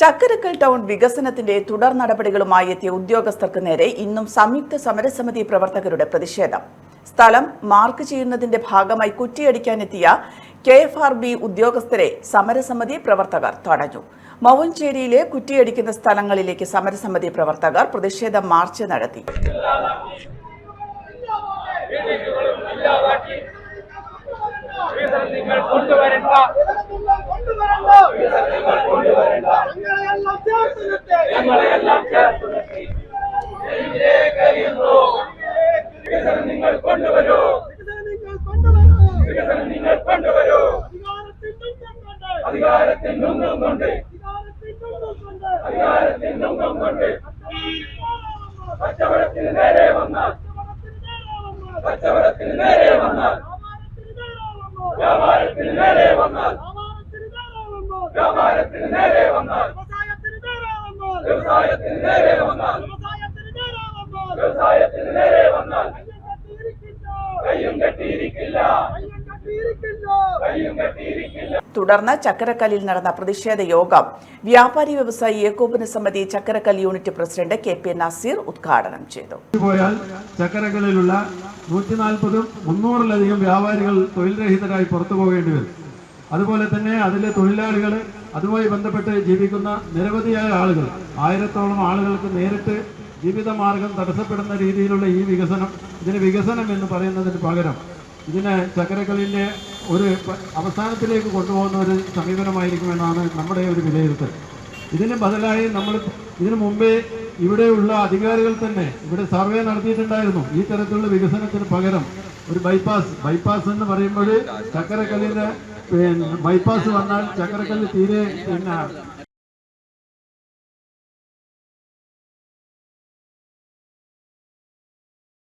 Chakkarakkal town വികസനത്തിന്റെ തുടർ നടപടികളുമായി എത്തിയ ഉദ്യോഗസ്ഥർക്ക് നേരെ ഇന്നും സംയുക്ത സമരസമിതി പ്രവർത്തകരുടെ പ്രതിഷേധം. സ്ഥലം മാർക്ക് ചെയ്യുന്നതിന്റെ ഭാഗമായി കുറ്റിയടിക്കാനെത്തിയ കെ എഫ് ആർ ബി ഉദ്യോഗസ്ഥരെ സമരസമിതി പ്രവർത്തകർ തടഞ്ഞു. മൗഞ്ചേരിയിലെ കുറ്റിയടിക്കുന്ന സ്ഥലങ്ങളിലേക്ക് സമരസമിതി പ്രവർത്തകർ പ്രതിഷേധ മാർച്ച് നടത്തി. ഞങ്ങളെയെല്ലാം ചേർത്ത് നിർത്തി. വികസനം നിങ്ങൾ കൊണ്ടുവരൂ. വികസനം നിങ്ങൾ കൊണ്ടുവരൂ. അധികാരത്തിൽ നിന്നും കൊണ്ട്. അധികാരത്തിൽ നിന്നും കൊണ്ട്. കച്ചവടത്തിന് നേരെ വന്നാൽ. കച്ചവടത്തിന് നേരെ വന്നാൽ. വ്യാപാരത്തിന് നേരെ വന്നാൽ. വ്യാപാരത്തിന് നേരെ വന്നാൽ. വ്യവസായത്തിന് നേരെ വന്നാൽ വ്യവസായത്തിന് നേരെ വന്നാൽ കയ്യും കെട്ടിയിരിക്കില്ല. കയ്യും കെട്ടിയിരിക്കില്ല. തുടർന്ന് ചക്കരക്കല്ലിൽ നടന്ന പ്രതിഷേധ യോഗം വ്യാപാരി വ്യവസായി ഏകോപന സമിതി Chakkarakkal unit president K P Naseer ഉദ്ഘാടനം ചെയ്തു. പോയാൽ ചക്കരക്കല്ലിലുള്ള നൂറ്റി നാൽപ്പതും മുന്നൂറിലധികം വ്യാപാരികൾ തൊഴിൽ രഹിതരായി പുറത്തു പോകേണ്ടി വരും. അതുപോലെ തന്നെ അതിലെ തൊഴിലാളികൾ അതുമായി ബന്ധപ്പെട്ട് ജീവിക്കുന്ന നിരവധിയായ ആളുകൾ ആയിരത്തോളം ആളുകൾക്ക് നേരിട്ട് ജീവിതമാർഗം തടസ്സപ്പെടുന്ന രീതിയിലുള്ള ഈ വികസനം ഇതിന് വികസനം എന്ന് പറയുന്നതിന് പകരം ഇതിനെ ചക്കരക്കളിന്റെ ഒരു അവസാനത്തിലേക്ക് കൊണ്ടുപോകുന്ന ഒരു സമീപനമായിരിക്കുമെന്നാണ് നമ്മുടെ ഒരു വിലയിരുത്തൽ. ഇതിന് ബദലായി നമ്മൾ ഇതിനു മുമ്പേ ഇവിടെയുള്ള അധികാരികൾ തന്നെ ഇവിടെ സർവേ നടത്തിയിട്ടുണ്ടായിരുന്നു. ഈ തരത്തിലുള്ള വികസനത്തിന് പകരം ഒരു ബൈപ്പാസ് ബൈപ്പാസ് എന്ന് പറയുമ്പോൾ ചക്കരക്കല്ലിന്റെ പിന്നെ ബൈപ്പാസ് വന്നാൽ ചക്കരക്കല്ല് തീരെ പിന്നെ